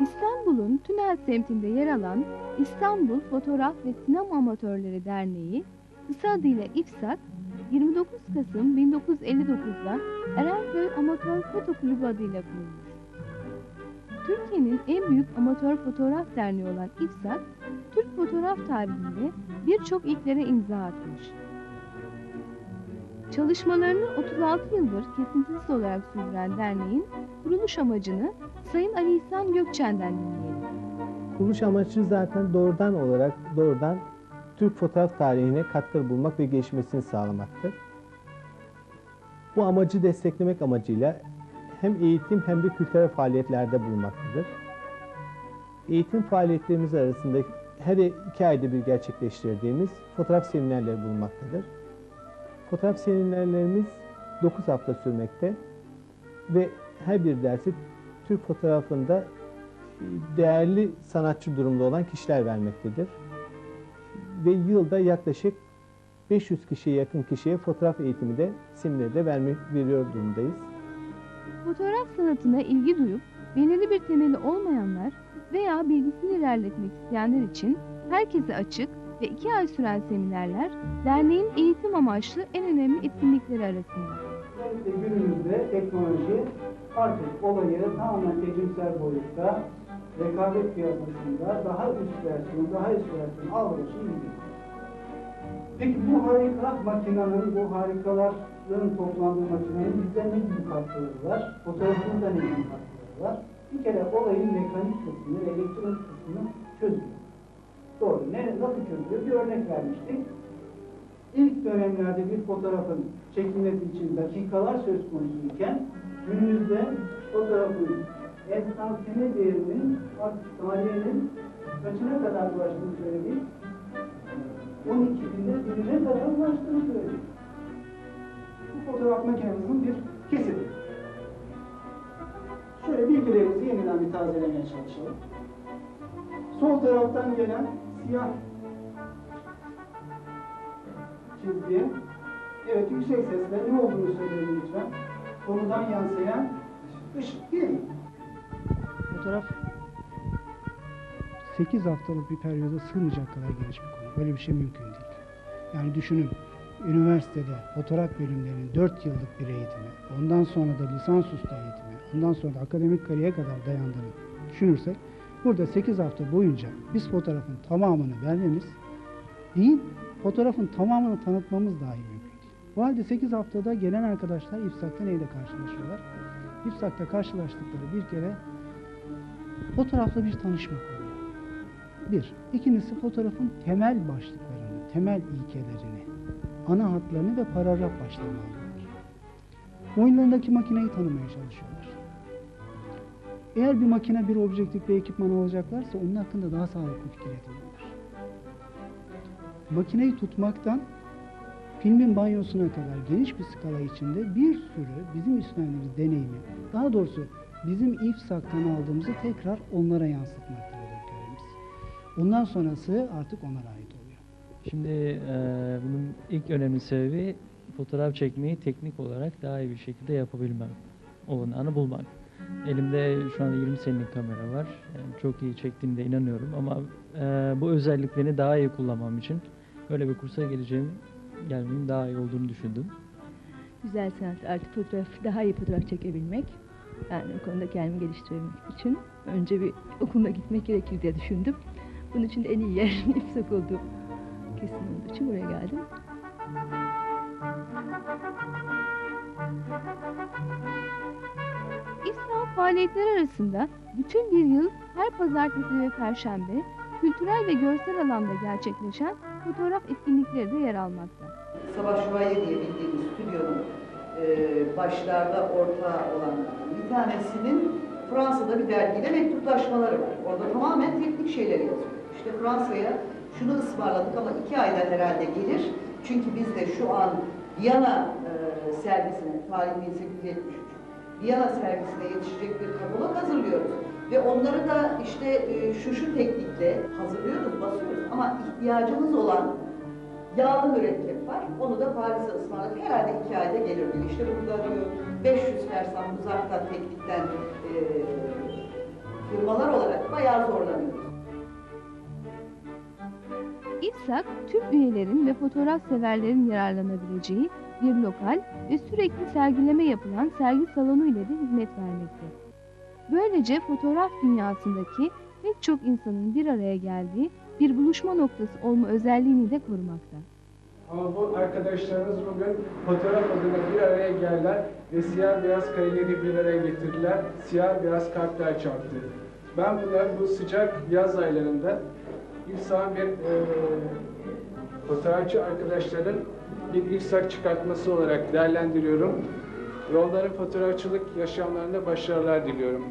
İstanbul'un Tünel semtinde yer alan İstanbul Fotoğraf ve Sinema Amatörleri Derneği, kısa adıyla İFSAK, 29 Kasım 1959'da Erenköy Amatör Foto Kulübü adıyla kurulmuş. Türkiye'nin en büyük amatör fotoğraf derneği olan İFSAK, Türk fotoğraf tarihinde birçok ilklere imza atmış. Çalışmalarını 36 yıldır kesintisiz olarak sürdüren derneğin kuruluş amacını Sayın Ali İhsan Gökçen'den dinleyelim. Kuruluş amacı zaten doğrudan olarak doğrudan Türk fotoğraf tarihine katkı bulmak ve gelişmesini sağlamaktır. Bu amacı desteklemek amacıyla hem eğitim hem de kültürel faaliyetlerde bulunmaktadır. Eğitim faaliyetlerimiz arasında her iki ayda bir gerçekleştirdiğimiz fotoğraf seminerleri bulunmaktadır. Fotoğraf seminerlerimiz 9 hafta sürmekte ve her bir dersi Türk fotoğrafında değerli sanatçı durumda olan kişiler vermektedir. Ve yılda yaklaşık 500 kişiye yakın kişiye fotoğraf eğitimi de seminerde vermek, veriyor durumdayız. Fotoğraf sanatına ilgi duyup belirli bir temeli olmayanlar veya bilgisini ilerletmek isteyenler için herkese açık ve iki ay süren seminerler derneğin eğitim amaçlı en önemli etkinlikleri arasında. Özellikle günümüzde teknoloji artık olayı tamamen tecrübesel boyutta rekabet piyasasında daha üst versiyon, daha üst versiyon algılaşı gidiyor. Peki bu harika makinenin, bu harikaların toplandığı makinenin bize ne gibi katkıları var? Fotoğrafımızda ne gibi katkıları var? Bir kere olayın mekanik kısmını, elektronik kısmını çözüyor. Doğru. Ne, nasıl çözülüyor? Bir örnek vermiştik. İlk dönemlerde bir fotoğrafın çekilmesi için dakikalar söz konusuyken günümüzde fotoğrafın enstansiyone değerinin artık tarihinin kaçına kadar ulaştığını söyledik. 12 binde birine kadar ulaştığını söyledik. Fotoğraf makinemizin bir kesiti. Şöyle bilgilerimizi yeniden bir tazelemeye çalışalım. Sol taraftan gelen siyah çizgi. Evet yüksek sesle ne olduğunu söyleyin lütfen. Konudan yansıyan ışık değil mi? Fotoğraf 8 haftalık bir periyoda sığmayacak kadar geniş bir konu. Böyle bir şey mümkün değil. Yani düşünün üniversitede fotoğraf bölümlerinin 4 yıllık bir eğitimi, ondan sonra da lisansüstü eğitimi, ondan sonra da akademik kariyere kadar dayandığını düşünürsek burada 8 hafta boyunca biz fotoğrafın tamamını vermemiz değil, fotoğrafın tamamını tanıtmamız dahi mümkün. Bu halde 8 haftada gelen arkadaşlar İFSAK'ta neyle karşılaşıyorlar? İFSAK'ta karşılaştıkları bir kere fotoğrafla bir tanışma oluyor. Bir. İkincisi fotoğrafın temel başlıklarını, temel ilkelerini, ana hatlarını ve paragraf başlarını alıyorlar. Boyunlarındaki makineyi tanımaya çalışıyorlar. Eğer bir makine, bir objektif, bir ekipman alacaklarsa onun hakkında daha sağlıklı fikir ediniyorlar. Makineyi tutmaktan filmin banyosuna kadar geniş bir skala içinde bir sürü bizim üstlendiğimiz deneyimi, daha doğrusu bizim İFSAK'tan aldığımızı tekrar onlara yansıtmaktadır görevimiz. Bundan sonrası artık onlara ait. Şimdi eee, bunun ilk önemli sebebi fotoğraf çekmeyi teknik olarak daha iyi bir şekilde yapabilmem. Olanağını bulmak. Elimde şu anda 20 senelik kamera var. Yani çok iyi çektiğimde inanıyorum ama eee, bu özelliklerini daha iyi kullanmam için böyle bir kursa geleceğim, gelmemin daha iyi olduğunu düşündüm. güzel sanat artık fotoğraf daha iyi fotoğraf çekebilmek. Yani o konuda kendimi geliştirmek için önce bir okuluna gitmek gerekir diye düşündüm. Bunun için de en iyi yer İFSAK olduğu olduğu için buraya geldim. İslam faaliyetleri arasında bütün bir yıl her pazartesi ve perşembe kültürel ve görsel alanda gerçekleşen fotoğraf etkinlikleri de yer almakta. Savaş Şuaye diye bildiğimiz stüdyonun e, başlarda ortağı olan bir tanesinin Fransa'da bir dergiyle mektuplaşmaları var. Orada tamamen teknik şeyleri yazıyor. İşte Fransa'ya şunu ısmarladık ama iki ayda herhalde gelir. Çünkü biz de şu an Viyana e, servisine, tarih 1873, Viyana servisine yetişecek bir katalog hazırlıyoruz. Ve onları da işte e, şu şu teknikle hazırlıyoruz. Ama ihtiyacımız olan yağlı mürekkep var. Onu da Paris'e ısmarladık. Herhalde iki ayda gelir diyor. İşte burada diyor 500 fersah uzaktan teknikten eee firmalar olarak bayağı zorlanıyoruz. İFSAK, tüm üyelerin ve fotoğraf severlerin yararlanabileceği bir lokal ve sürekli sergileme yapılan sergi salonu ile de hizmet vermekte. Böylece fotoğraf dünyasındaki pek çok insanın bir araya geldiği bir buluşma noktası olma özelliğini de korumakta. Bu arkadaşlarımız bugün fotoğraf adına bir araya geldiler ve siyah beyaz kareleri bir araya getirdiler. Siyah beyaz kalpler çarptı. Ben bunları bu sıcak yaz aylarında insan bir e, fotoğrafçı arkadaşların bir ilk çıkartması olarak değerlendiriyorum. Ve onların fotoğrafçılık yaşamlarında başarılar diliyorum.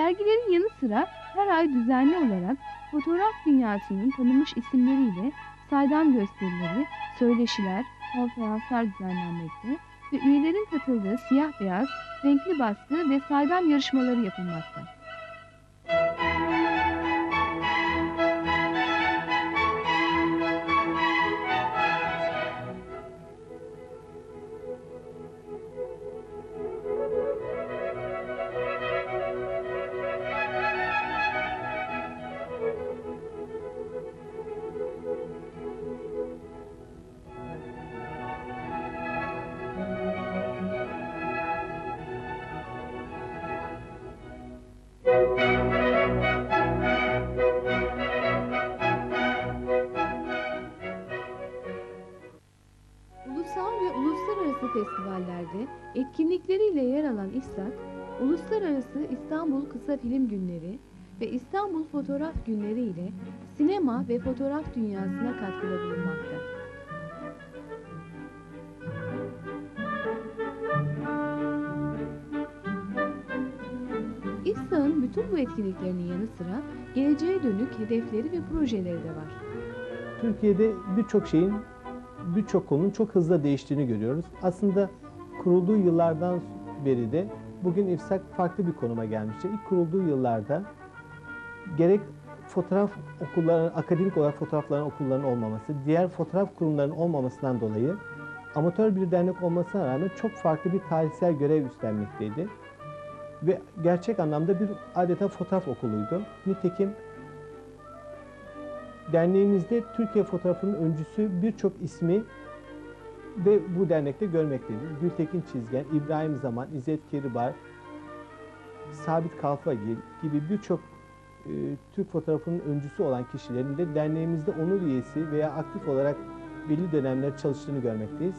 Sergilerin yanı sıra her ay düzenli olarak fotoğraf dünyasının tanınmış isimleriyle saydam gösterileri, söyleşiler, konferanslar düzenlenmekte ve üyelerin katıldığı siyah beyaz, renkli baskı ve saydam yarışmaları yapılmakta. İSSAK, Uluslararası İstanbul Kısa Film Günleri ve İstanbul Fotoğraf Günleri ile sinema ve fotoğraf dünyasına katkıda bulunmakta. İSSAK'ın bütün bu etkinliklerinin yanı sıra geleceğe dönük hedefleri ve projeleri de var. Türkiye'de birçok şeyin, birçok konunun çok hızlı değiştiğini görüyoruz. Aslında kurulduğu yıllardan beri de bugün İFSAK farklı bir konuma gelmiştir. İlk kurulduğu yıllarda gerek fotoğraf okulları, akademik olarak fotoğrafların okullarının olmaması, diğer fotoğraf kurumlarının olmamasından dolayı amatör bir dernek olmasına rağmen çok farklı bir tarihsel görev üstlenmekteydi. Ve gerçek anlamda bir adeta fotoğraf okuluydu. Nitekim derneğimizde Türkiye fotoğrafının öncüsü birçok ismi de bu dernekte görmektedir. Gültekin Çizgen, İbrahim Zaman, İzzet Keribar, Sabit Kalfagil gibi birçok e, Türk fotoğrafının öncüsü olan kişilerin de derneğimizde onur üyesi veya aktif olarak belli dönemler çalıştığını görmekteyiz.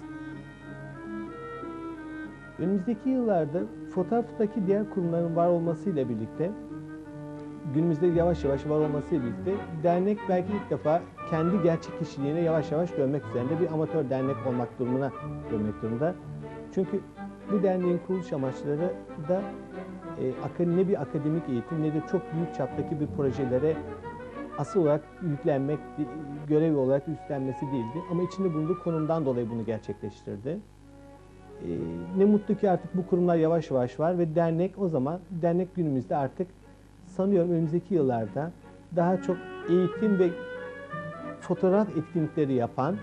Önümüzdeki yıllarda fotoğraftaki diğer kurumların var olmasıyla birlikte günümüzde yavaş yavaş var olmasıyla birlikte dernek belki ilk defa kendi gerçek kişiliğine yavaş yavaş dönmek üzerinde bir amatör dernek olmak durumuna dönmek durumunda. Çünkü bu derneğin kuruluş amaçları da e, ne bir akademik eğitim ne de çok büyük çaptaki bir projelere asıl olarak yüklenmek, di- görevi olarak üstlenmesi değildi. Ama içinde bulunduğu konumdan dolayı bunu gerçekleştirdi. E, ne mutlu ki artık bu kurumlar yavaş yavaş var ve dernek o zaman, dernek günümüzde artık sanıyorum önümüzdeki yıllarda daha çok eğitim ve fotoğraf etkinlikleri yapan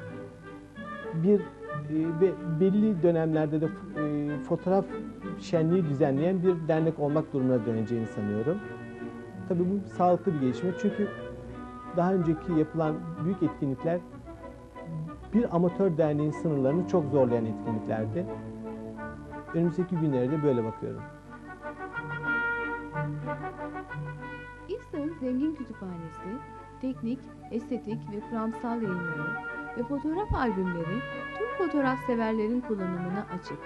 bir e, ve belli dönemlerde de e, fotoğraf şenliği düzenleyen bir dernek olmak durumuna döneceğini sanıyorum. Tabii bu sağlıklı bir gelişme çünkü daha önceki yapılan büyük etkinlikler bir amatör derneğin sınırlarını çok zorlayan etkinliklerdi. Önümüzdeki günlere de böyle bakıyorum. zengin kütüphanesi, teknik, estetik ve kuramsal yayınları ve fotoğraf albümleri tüm fotoğraf severlerin kullanımına açık.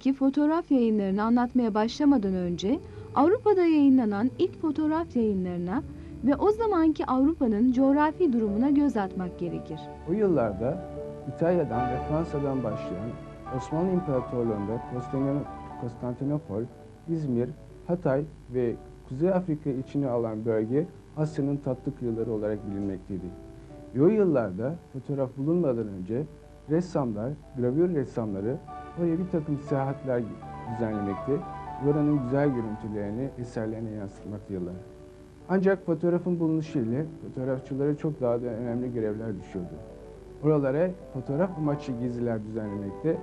Türkiye'deki fotoğraf yayınlarını anlatmaya başlamadan önce Avrupa'da yayınlanan ilk fotoğraf yayınlarına ve o zamanki Avrupa'nın coğrafi durumuna göz atmak gerekir. O yıllarda İtalya'dan ve Fransa'dan başlayan Osmanlı İmparatorluğu'nda Konstantin- Konstantinopol, İzmir, Hatay ve Kuzey Afrika içine alan bölge Asya'nın tatlı kıyıları olarak bilinmekteydi. Ve o yıllarda fotoğraf bulunmadan önce ressamlar, gravür ressamları oraya bir takım seyahatler düzenlemekte ve oranın güzel görüntülerini eserlerine yansıtmaktaydılar. Ancak fotoğrafın bulunuşu fotoğrafçılara çok daha da önemli görevler düşüyordu. Oralara fotoğraf amaçlı geziler düzenlemekte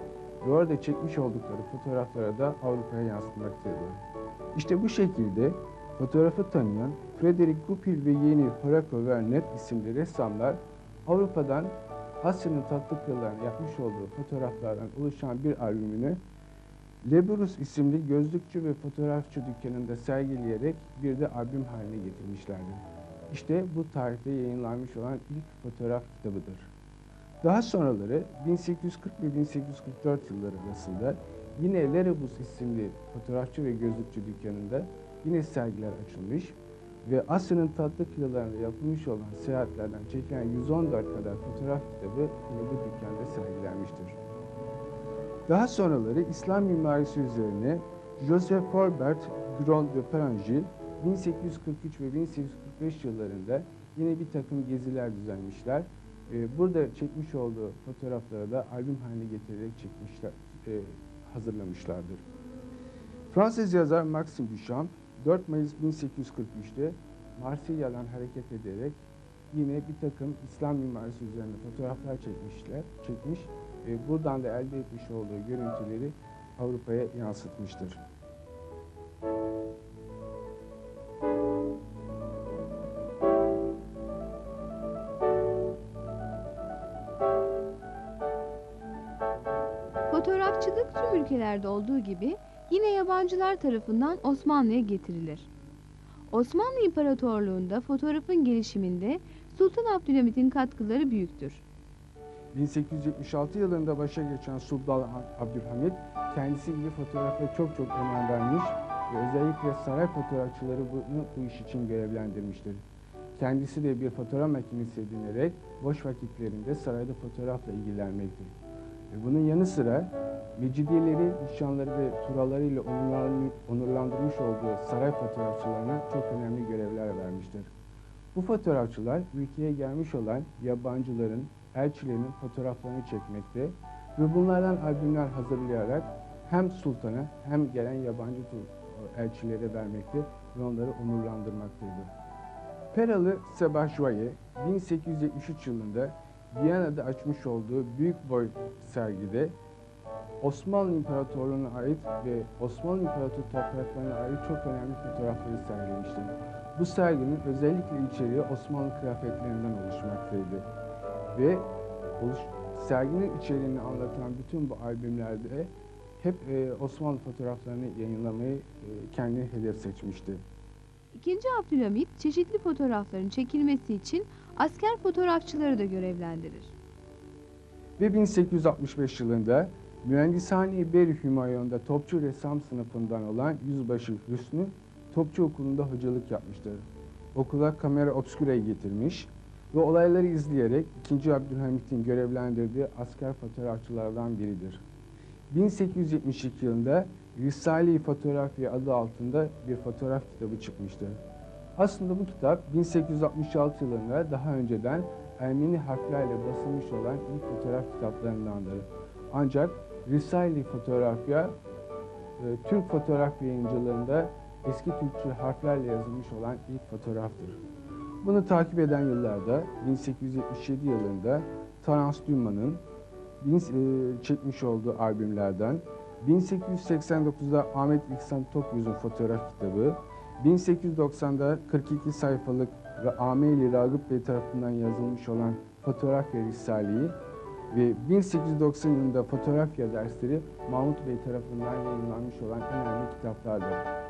ve orada çekmiş oldukları fotoğrafları da Avrupa'ya yansıtmaktaydılar. İşte bu şekilde fotoğrafı tanıyan Frederick Goupil ve yeğeni Horacio Vernet isimli ressamlar Avrupa'dan Asya'nın tatlı kıyılarına yapmış olduğu fotoğraflardan oluşan bir albümünü Leburus isimli gözlükçü ve fotoğrafçı dükkanında sergileyerek bir de albüm haline getirmişlerdi. İşte bu tarihte yayınlanmış olan ilk fotoğraf kitabıdır. Daha sonraları 1840 ve 1844 yılları arasında yine Lerebus isimli fotoğrafçı ve gözlükçü dükkanında yine sergiler açılmış ve Asya'nın tatlı kıyılarında yapılmış olan seyahatlerden çekilen 114 kadar fotoğraf kitabı yine bu dükkanda sergilenmiştir. Daha sonraları İslam mimarisi üzerine Joseph Forbert Grand de Perangil 1843 ve 1845 yıllarında yine bir takım geziler düzenlemişler. Ee, Burada çekmiş olduğu fotoğrafları da albüm haline getirerek çekmişler, e, hazırlamışlardır. Fransız yazar Maxime Duchamp 4 Mayıs 1843'te Marsilya'dan hareket ederek yine bir takım İslam mimarisi üzerine fotoğraflar çekmişler, çekmiş. E, buradan da elde etmiş olduğu görüntüleri Avrupa'ya yansıtmıştır. Fotoğrafçılık tüm ülkelerde olduğu gibi yine yabancılar tarafından Osmanlı'ya getirilir. Osmanlı İmparatorluğu'nda fotoğrafın gelişiminde Sultan Abdülhamit'in katkıları büyüktür. 1876 yılında başa geçen Sultan Abdülhamit kendisi gibi fotoğrafa çok çok önem vermiş ve özellikle saray fotoğrafçıları bunu bu iş için görevlendirmiştir. Kendisi de bir fotoğraf makinesi edinerek boş vakitlerinde sarayda fotoğrafla ilgilenmekte. Ve bunun yanı sıra Mecidiyeleri, nişanları ve turalarıyla onurlan- onurlandırmış olduğu saray fotoğrafçılarına çok önemli görevler vermiştir. Bu fotoğrafçılar ülkeye gelmiş olan yabancıların, elçilerin fotoğraflarını çekmekte ve bunlardan albümler hazırlayarak hem sultana hem gelen yabancı elçilere vermekte ve onları onurlandırmaktaydı. Peralı Joye 1873 yılında Viyana'da açmış olduğu büyük boy sergide Osmanlı İmparatorluğu'na ait ve Osmanlı İmparator topraklarına ait çok önemli fotoğrafları sergilemiştir. Bu serginin özellikle içeriği Osmanlı kıyafetlerinden oluşmaktaydı. Ve oluş, serginin içeriğini anlatan bütün bu albümlerde hep e, Osmanlı fotoğraflarını yayınlamayı e, kendine hedef seçmişti. İkinci Abdülhamit çeşitli fotoğrafların çekilmesi için asker fotoğrafçıları da görevlendirir. Ve 1865 yılında Mühendishane Beri Hümayun'da topçu ressam sınıfından olan Yüzbaşı Hüsnü Topçu Okulu'nda hocalık yapmıştır. Okula kamera obscure'yi getirmiş ve olayları izleyerek 2. Abdülhamit'in görevlendirdiği asker fotoğrafçılardan biridir. 1872 yılında Risale-i Fotoğrafya adı altında bir fotoğraf kitabı çıkmıştır. Aslında bu kitap 1866 yılında daha önceden Ermeni harflerle basılmış olan ilk fotoğraf kitaplarındandır. Ancak Risale-i Fotoğrafya, e, Türk fotoğraf yayıncılığında eski Türkçe harflerle yazılmış olan ilk fotoğraftır. Bunu takip eden yıllarda 1877 yılında Terence Dumas'ın bin- e, çekmiş olduğu albümlerden 1889'da Ahmet İhsan Tokyüz'ün fotoğraf kitabı, 1890'da 42 sayfalık Ameli Ragıp Bey tarafından yazılmış olan Fotoğraf ve Risale'yi ve 1890 yılında Fotoğrafya dersleri Mahmut Bey tarafından yayınlanmış olan önemli kitaplardır.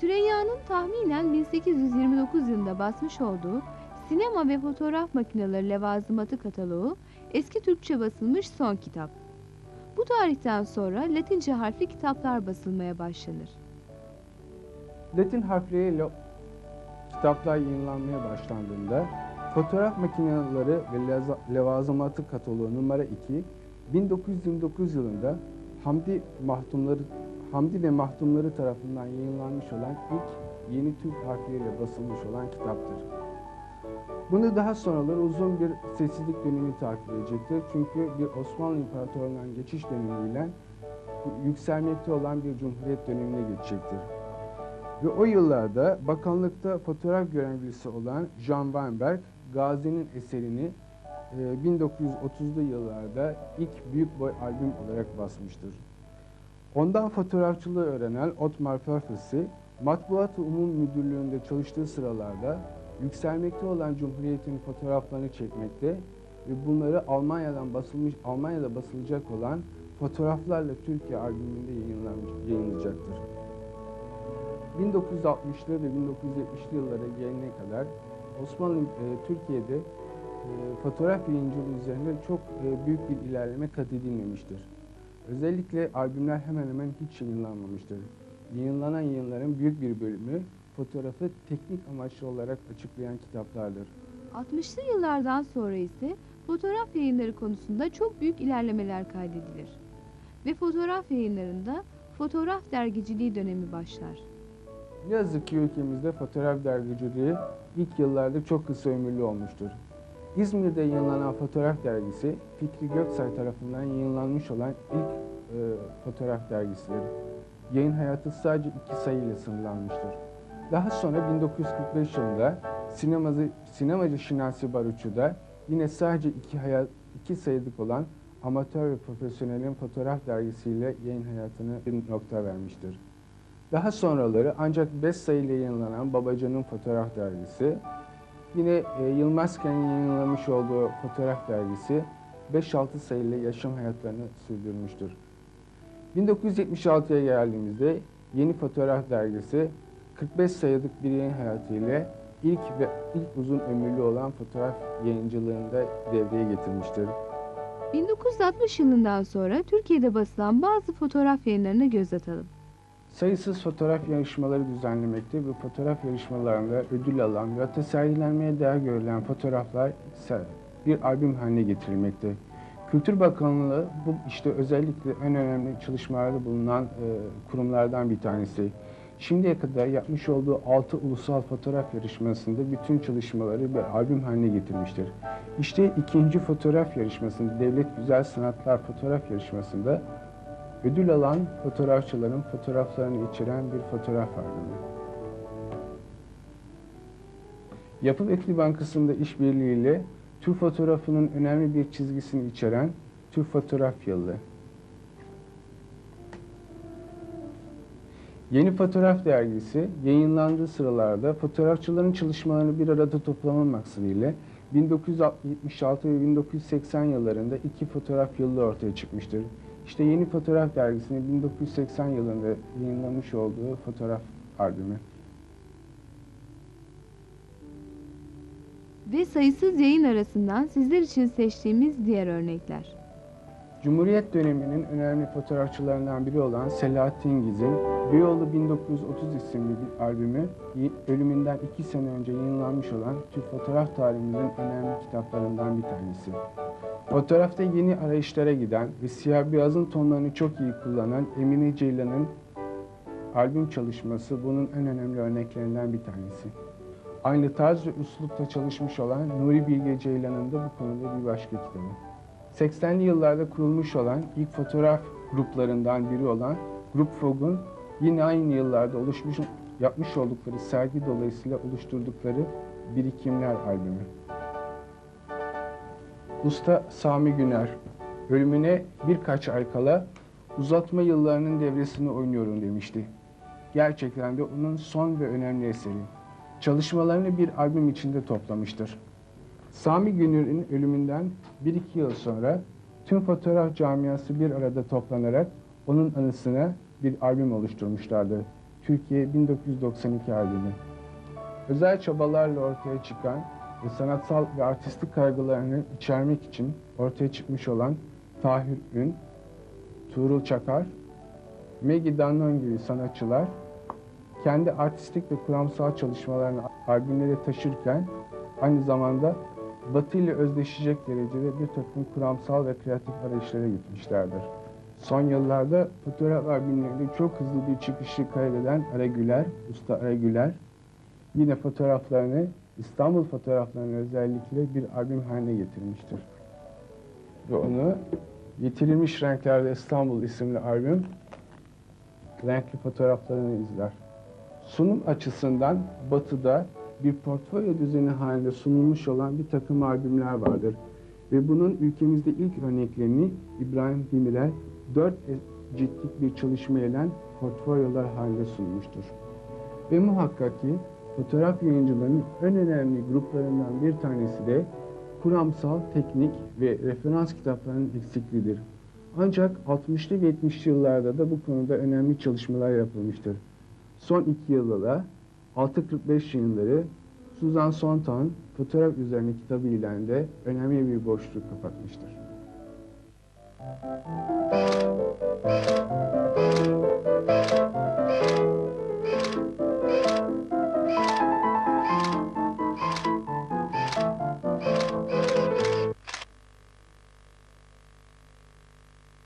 Süreyya'nın tahminen 1829 yılında basmış olduğu Sinema ve Fotoğraf Makineleri Levazımatı kataloğu eski Türkçe basılmış son kitap. Bu tarihten sonra Latince harfli kitaplar basılmaya başlanır. Latin harfleriyle kitaplar yayınlanmaya başlandığında fotoğraf makineleri ve levazımatı kataloğu numara 2 1929 yılında Hamdi Mahtumları Hamdi ve Mahtumları tarafından yayınlanmış olan ilk yeni Türk harfleriyle basılmış olan kitaptır. Bunu daha sonraları uzun bir sessizlik dönemi takip edecektir. Çünkü bir Osmanlı İmparatorluğu'ndan geçiş dönemiyle yükselmekte olan bir cumhuriyet dönemine geçecektir. Ve o yıllarda bakanlıkta fotoğraf görevlisi olan Jean Weinberg, Gazi'nin eserini e, 1930'lu yıllarda ilk büyük boy albüm olarak basmıştır. Ondan fotoğrafçılığı öğrenen Otmar Pfeffes'i, Matbuat-ı Umum Müdürlüğü'nde çalıştığı sıralarda yükselmekte olan Cumhuriyet'in fotoğraflarını çekmekte ve bunları Almanya'dan basılmış, Almanya'da basılacak olan Fotoğraflarla Türkiye albümünde yayınlayacaktır. 1960'lı ve 1970'li yıllara gelene kadar Osmanlı e, Türkiye'de e, fotoğraf yayıncılığı üzerinde çok e, büyük bir ilerleme kat edilmemiştir. Özellikle albümler hemen hemen hiç yayınlanmamıştır. Yayınlanan yayınların büyük bir bölümü fotoğrafı teknik amaçlı olarak açıklayan kitaplardır. 60'lı yıllardan sonra ise fotoğraf yayınları konusunda çok büyük ilerlemeler kaydedilir. Ve fotoğraf yayınlarında fotoğraf dergiciliği dönemi başlar. Ne yazık ki ülkemizde fotoğraf dergiciliği ilk yıllarda çok kısa ömürlü olmuştur. İzmir'de yayınlanan fotoğraf dergisi Fikri Göksay tarafından yayınlanmış olan ilk e, fotoğraf dergisidir. Yayın hayatı sadece iki sayı ile sınırlanmıştır. Daha sonra 1945 yılında sinemacı, sinemacı Şinasi Baruçu'da yine sadece iki, hayat, iki sayılık olan amatör ve profesyonelin fotoğraf dergisiyle yayın hayatına bir nokta vermiştir. Daha sonraları ancak 5 sayıyla yayınlanan Babacan'ın fotoğraf dergisi, yine e, Yılmazken'in yayınlamış olduğu fotoğraf dergisi 5-6 sayıyla yaşam hayatlarını sürdürmüştür. 1976'ya geldiğimizde Yeni Fotoğraf Dergisi 45 sayılık bir yayın hayatı ile ilk ve ilk uzun ömürlü olan fotoğraf yayıncılığında devreye getirmiştir. 1960 yılından sonra Türkiye'de basılan bazı fotoğraf yayınlarına göz atalım. Sayısız fotoğraf yarışmaları düzenlemekte ve fotoğraf yarışmalarında ödül alan ve hatta sergilenmeye değer görülen fotoğraflar ise bir albüm haline getirilmekte. Kültür Bakanlığı bu işte özellikle en önemli çalışmalarda bulunan e, kurumlardan bir tanesi. Şimdiye kadar yapmış olduğu 6 ulusal fotoğraf yarışmasında bütün çalışmaları bir albüm haline getirmiştir. İşte ikinci fotoğraf yarışmasında, Devlet Güzel Sanatlar Fotoğraf Yarışması'nda ödül alan fotoğrafçıların fotoğraflarını içeren bir fotoğraf albümü. Yapı Bekli Bankası'nda işbirliğiyle Türk fotoğrafının önemli bir çizgisini içeren Türk Fotoğraf Yılı. Yeni Fotoğraf Dergisi yayınlandığı sıralarda fotoğrafçıların çalışmalarını bir arada toplama maksadıyla 1976 ve 1980 yıllarında iki fotoğraf yıllığı ortaya çıkmıştır. İşte Yeni Fotoğraf Dergisi'nin 1980 yılında yayınlamış olduğu fotoğraf albümü. Ve sayısız yayın arasından sizler için seçtiğimiz diğer örnekler. Cumhuriyet döneminin önemli fotoğrafçılarından biri olan Selahattin Giz'in Beyoğlu 1930 isimli bir albümü ölümünden iki sene önce yayınlanmış olan Türk fotoğraf tarihinin önemli kitaplarından bir tanesi. Fotoğrafta yeni arayışlara giden ve siyah beyazın tonlarını çok iyi kullanan Emine Ceylan'ın albüm çalışması bunun en önemli örneklerinden bir tanesi. Aynı tarz ve üslupta çalışmış olan Nuri Bilge Ceylan'ın da bu konuda bir başka kitabı. 80'li yıllarda kurulmuş olan ilk fotoğraf gruplarından biri olan Grup Fog'un yine aynı yıllarda oluşmuş yapmış oldukları sergi dolayısıyla oluşturdukları Birikimler albümü. Usta Sami Güner ölümüne birkaç ay kala uzatma yıllarının devresini oynuyorum demişti. Gerçekten de onun son ve önemli eseri. Çalışmalarını bir albüm içinde toplamıştır. Sami Güner'in ölümünden 1-2 yıl sonra tüm fotoğraf camiası bir arada toplanarak onun anısına bir albüm oluşturmuşlardı. Türkiye 1992 albümü. Özel çabalarla ortaya çıkan ve sanatsal ve artistik kaygılarını içermek için ortaya çıkmış olan Tahir Ün, Tuğrul Çakar, Maggie Dannon gibi sanatçılar kendi artistik ve kuramsal çalışmalarını albümlere taşırken aynı zamanda Batı ile özdeşecek derecede bir takım kuramsal ve kreatif arayışlara gitmişlerdir. Son yıllarda fotoğraf albümlerinde çok hızlı bir çıkışı kaydeden Aragüler, Usta Aragüler, yine fotoğraflarını İstanbul fotoğraflarını özellikle bir albüm haline getirmiştir. Ve onu Yitirilmiş Renklerde İstanbul isimli albüm renkli fotoğraflarını izler. Sunum açısından batıda bir portfolyo düzeni halinde sunulmuş olan bir takım albümler vardır. Ve bunun ülkemizde ilk örneklerini İbrahim Demirel dört ciltlik bir çalışma ile portfolyolar halinde sunmuştur. Ve muhakkak ki fotoğraf yayıncılarının en önemli gruplarından bir tanesi de kuramsal, teknik ve referans kitaplarının eksikliğidir. Ancak 60'lı ve 70'li yıllarda da bu konuda önemli çalışmalar yapılmıştır. Son iki yılda da 645 yayınları Susan Sontag'ın fotoğraf üzerine kitabı ile de önemli bir boşluk kapatmıştır. Müzik